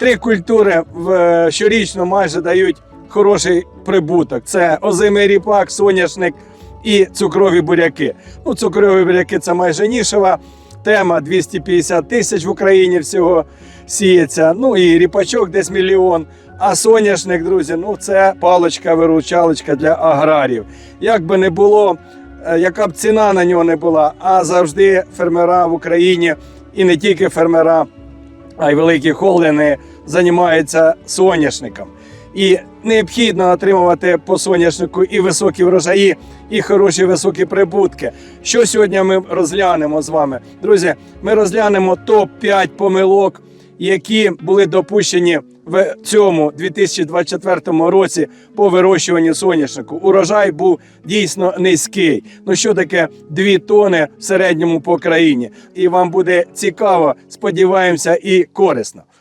Три культури в, е, щорічно майже дають хороший прибуток: це озимий ріпак, соняшник і цукрові буряки. Ну, цукрові буряки це майже нішева тема. 250 тисяч в Україні всього сіється. Ну і ріпачок десь мільйон. А соняшник, друзі, ну це паличка-виручалочка для аграрів. Як би не було, е, яка б ціна на нього не була, а завжди фермера в Україні і не тільки фермера, великі холдинги займаються соняшником. І необхідно отримувати по соняшнику і високі врожаї, і хороші високі прибутки. Що сьогодні ми розглянемо з вами? Друзі, ми розглянемо топ-5 помилок, які були допущені в цьому 2024 році по вирощуванню соняшнику. Урожай був дійсно низький. Ну що таке 2 тони в середньому по країні? І вам буде цікаво, сподіваємося, і корисно.